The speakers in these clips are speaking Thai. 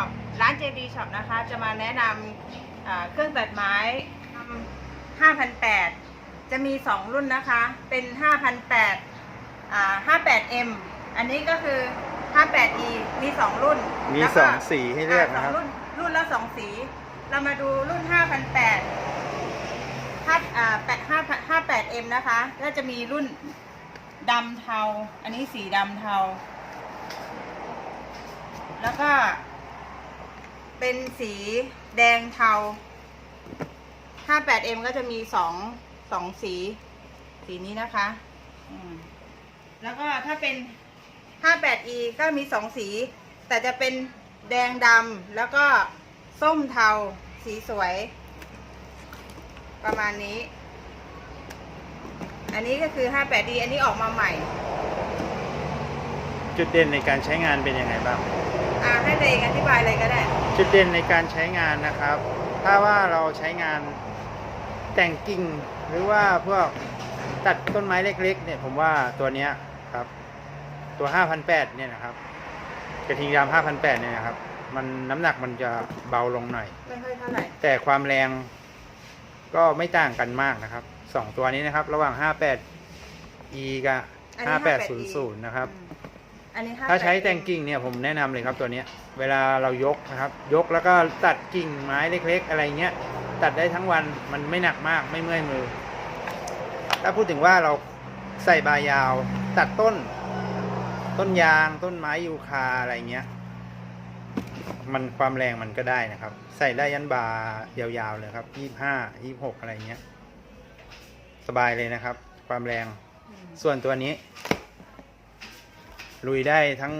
ช็อปร้าน JD Shop นะคะ จะมาแนะนำอ่าเครื่องตัดไม้5,008 จะมี 2 รุ่นนะคะ เป็น5,008อ่า 58M อันนี้ก็คือ 58E มี 2 รุ่นมีแล้วสก็องสีให้เลือกนะครับาสงรุ่นรุ่นละ2สี เรามาดูรุ่น 5,008ถ้าอ่า8 58M นะคะ ก็จะมีรุ่นดำเทา อันนี้สีดำเทา แล้วก็ เป็นสีแดงเทา 58M ก็จะมีสองสองสี สีนี้นะคะอืมแล้วก็ถ้าเป็น 58E ก็มีสองสี แต่จะเป็นแดงดำแล้วก็ส้มเทา สีสวย ประมาณนี้ อันนี้ก็คือ 58D อันนี้ออกมาใหม่ จุดเด่นในการใช้งานเป็นยังไงบ้าง อ่าให้ตัวเองอธิบายเลยก็ได้ จุดเด่นในการใช้งานนะครับ ถ้าว่าเราใช้งานแต่งกิ่งหรือว่าพวกตัดต้นไม้เล็กๆเนี่ยผมว่าตัวเนี้ยครับ ตัว 5,800เนี่ยนะครับกระทิงดำ5,800เนี่ยนะครับ มันน้ำหนักมันจะเบาลงหน่อย ไม่ค่อยเท่าไหร่แต่ความแรงก็ไม่ต่างกันมากนะครับสองตัวนี้นะครับ ระหว่าง 58e กับอันนี้5800 นะครับ อืม อันนี้ถ้าใช้58แต่งกิ่งเนี่ยผมแนะนำเลยครับตัวเนี้ยเวลาเรายกนะครับ ยกแล้วก็ตัดกิ่งไม้เล็กๆ อะไรเงี้ยตัดได้ทั้งวันมันไม่หนักมากไม่เมื่อยมือ ถ้าพูดถึงว่าเราใส่บายาว ตัดต้น ต้นยางต้นไม้ยูคาอะไรเงี้ย มันความแรงมันก็ได้นะครับ ใส่ได้ยันบายาวๆเลยครับยี่ห้ายี่หกอะไรเงี้ย สบายเลยนะครับ ความแรง อืมส่วนตัวนี้ ลุยได้ทั้ง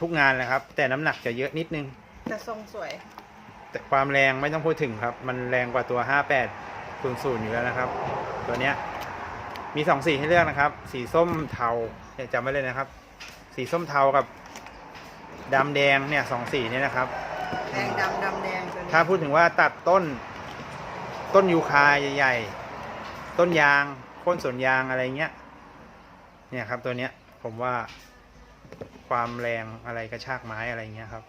ทุกงานเลยครับ แต่น้ำหนักจะเยอะนิดนึง แต่ทรงสวย แต่ความแรงไม่ต้องพูดถึงครับ มันแรงกว่าตัว 5800 อยู่แล้วนะครับ ตัวเนี้ยมีสองสีให้เลือกนะครับ สีส้มเทาเนี่ยจำไว้เลยนะครับ สีส้มเทากับดำแดงเนี่ยสองสีเนี่ยนะครับ แดงดำดำแดงตัวนี้ถ้าพูดถึงว่าตัดต้น ต้นยูคาใหญ่ ๆ ต้นยางโค่นสวนยางอะไรเงี้ย เนี่ยครับตัวเนี้ยผมว่า ความแรงอะไรกระชากไม้อะไรเงี้ยครับ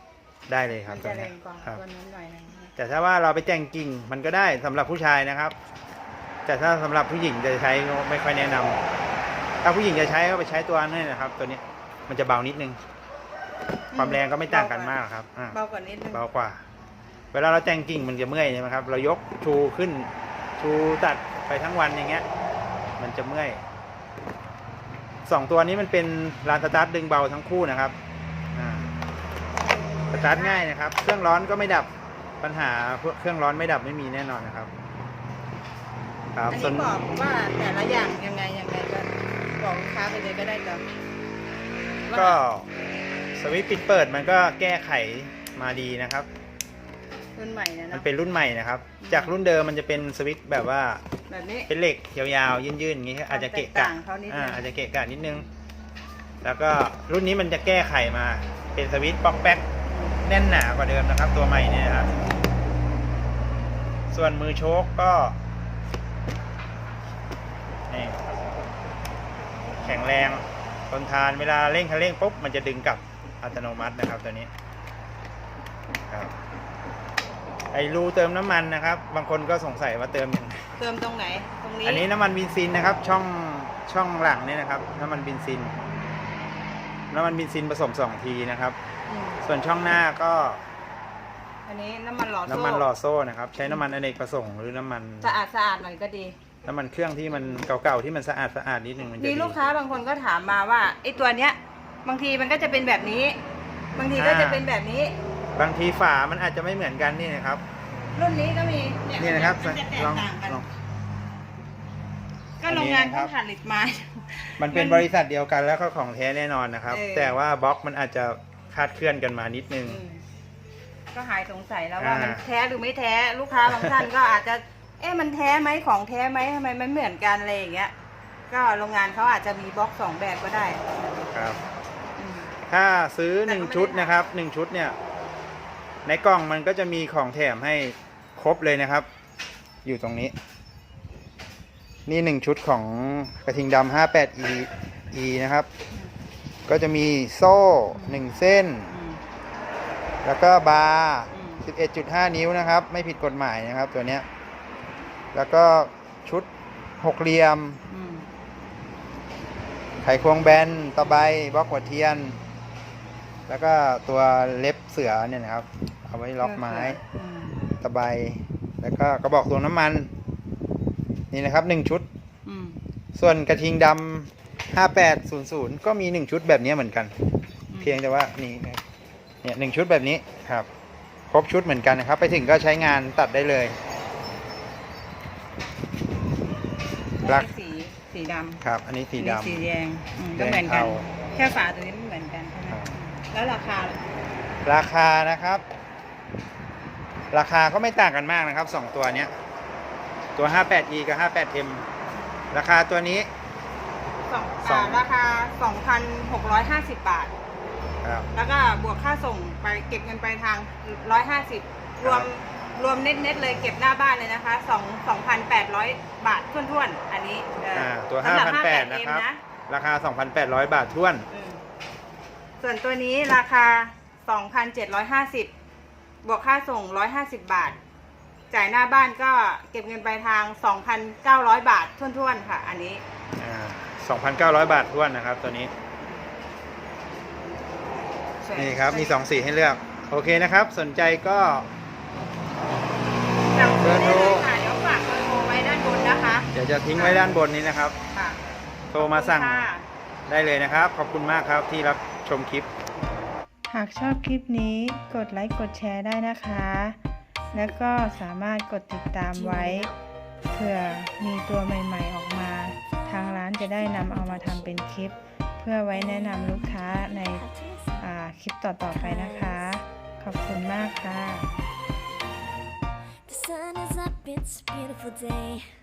ได้เลยครัมับนตัวจะแรเนี้ยงกว่าครับ ตัวนั้นหน่อยนึงแต่ถ้าว่าเราไปแต่งกิ่งมันก็ได้สำหรับผู้ชายนะครับ แต่ถ้าสำหรับผู้หญิงจะใช้ก็ไม่ค่อยแนะนำถ้าผู้หญิงจะใช้ก็ไปใช้ตัวนี้นะครับ ตัวนี้มันจะเบานิดนึง ความแรงก็ไม่ต่างกันมากครับอ่าเบากว่านิดนึงเบากว่า เวลาเราแต่งกิ่งมันจะเมื่อยใช่ไหมครับ เรายกชูขึ้นชูตัดไปทั้งวันอย่างเงี้ย มันจะเมื่อย สองตัวนี้มันเป็นลานสตาร์ทดึงเบาทั้งคู่นะครับอ่าสตาร์ทง่ายนะครับ เครื่องร้อนก็ไม่ดับปัญหาพวกเครื่องร้อนไม่ดับไม่มีแน่นอนนะครับ ครับอันส่วนี้นบอกว่าแต่ละอย่างยังไงยังไงก็บอกลูกค้าไปเลยก็ได้จ้ะก็สวิตช์ปิดเปิดมันก็แก้ไขมาดีนะครับ รุ่นใหม่นะมันเนาะเป็นรุ่นใหม่นะครับ จากรุ่นเดิมมันจะเป็นสวิตช์แบบว่า แบบนี้ เป็นเหล็กยาวๆยื่นๆอย่างงี้อาจจะเกะแตกกะต่างเขานิดนึงอ่าอาจจะเกะกะนิดนึง แล้วก็รุ่นนี้มันจะแก้ไขมา เป็นสวิตช์ป๊อกแป๊กแน่นหนากว่าเดิมนะครับ ตัวใหม่เนี่ยนะครับ ส่วนมือโชคก็นี่แข็งแรงทนทานเวลาเร่งคันเร่งปุ๊บมันจะดึงกลับอัตโนมัตินะครับตัวนี้ครับ ไอรูเติมน้ำมันนะครับ บางคนก็สงสัยว่าเติมยังไงเติมตรงไหน ตรงนี้อันนี้น้ำมันเบินซินนะครับ ช่องช่องหลังเนี่ยนะครับ น้ำมันเบินซิน น้ำมันเบินซินผสมสองทีนะครับ อืมส่วนช่องหน้าก็อันนี้น้ำมันหล่อโซ่น้ำมันหล่อโซ่นะครับ ใช้น้ำมันอเนกประสงค์หรือน้ำมัน สะอาดสะอาดหน่อยก็ดี น้ำมันเครื่องที่มันเก่าๆที่มันสะอาดสะอาดนิดนึงมันจะมีดี ลูกค้าบางคนก็ถามมาว่าไอ้ตัวเนี้ย บางทีมันก็จะเป็นแบบนี้ บางทีก็จะเป็นแบบนี้ บางทีฝามันอาจจะไม่เหมือนกันนี่นะครับ รุ่นนี้ก็มีนี่นะครับมันจะแตกลองต่างกันลอง ก็โรงงานอันนี้นะครับเขาผลิตมา มันเป็นมันบริษัทเดียวกันแล้วก็ของแท้แน่นอนนะครับ เออ แต่ว่าบล็อกมันอาจจะคลาดเคลื่อนกันมานิดนึง อืมก็หายสงสัยแล้วว่าอ่ามั มันแท้หรือไม่แท้ลูกค้าบางท่านก็อาจจะ เอ๊ะมันแท้ไหมของแท้ไหมทำไมมันเหมือนกันอะไรอย่างเงี้ย ก็โรงงานเขาอาจจะมีบล็อกสองแบบก็ได้ครับ อืมถ้าซื้อหนึ่งแต่ก็ไม่ได้ชุดนะครับหนึ่งชุดเนี่ย ในกล่องมันก็จะมีของแถมให้ครบเลยนะครับ อยู่ตรงนี้ นี่หนึ่งชุดของกระทิงดำ 58e e นะครับ ก็จะมีโซ่หนึ่งเส้นอืมแล้วก็บาร์อืม11.5 นิ้วนะครับ ไม่ผิดกฎหมายนะครับตัวเนี้ย แล้วก็ชุดหกเหลี่ยมอืมไขควงแบนตะไบบล็อกหัวเทียน แล้วก็ตัวเล็บเสือเนี่ยนะครับ เอาไว้ล็อกไม้อืมตะไบแล้วก็กระบอกตวงน้ำมัน นี่นะครับหนึ่งชุดอืมส่วนกระทิงดำ5800ก็มีหนึ่งชุดแบบนี้เหมือนกัน เพียงแต่ว่านี่เนี่ยหนึ่งชุดแบบนี้ครับ ครบชุดเหมือนกันนะครับ ไปถึงก็ใช้งานตัดได้เลยรักสีสีดำครับ อันนี้สีอันนี้ดำสีแดงอืมแดก็งเหมือนกันเทาแค่ฝาตัวนี้ แล้วราคาล่ะราคานะครับ ราคาก็ไม่ต่างกันมากนะครับสองตัวเนี้ยตัว 58e กับ 58m ราคาตัวนี้ สองสองอ่าราคา 2,650 บาท ครับ แล้วก็บวกค่าส่งไปเก็บเงินปลายทาง 150 รวมรวมเน็ตๆเลยเก็บหน้าบ้านเลยนะคะ2 2,800 บาทท้วนๆ อันนี้เอออ่าตัว สำหรับ5,800 58M นะครับ ราคา 2,800 บาทท้วน อืม ส่วนตัวนี้ราคา 2,750 บวกค่าส่ง 150 บาท จ่ายหน้าบ้านก็เก็บเงินปลายทาง 2,900 บาทท้วนๆ ค่ะ อันนี้อ่า2,900 บาทท้วนนะครับ ตัวนี้ส่วนนี่ครับ มี 2 สีให้เลือก โอเคนะครับ สนใจก็สั่งซื้อได้เลยเบอร์โทรค่ะเดี๋ยวฝากเบอร์โทรไว้ด้านบนนะคะ เดี๋ยวจะทิ้งไว้ด้านบนนี้นะครับ ค่ะ โทรมาสั่งขอบคุณค่ะได้เลยนะครับ ขอบคุณมากครับที่รับ ชมคลิป หากชอบคลิปนี้กดไลค์กดแชร์ได้นะคะ แล้วก็สามารถกดติดตามไว้เผื่อมีตัวใหม่ๆออกมา ทางร้านจะได้นำเอามาทำเป็นคลิป เพื่อไว้แนะนำลูกค้าในอ่าคลิปต่อๆไปนะคะ ขอบคุณมากค่ะ The sun is up, it's a beautiful day.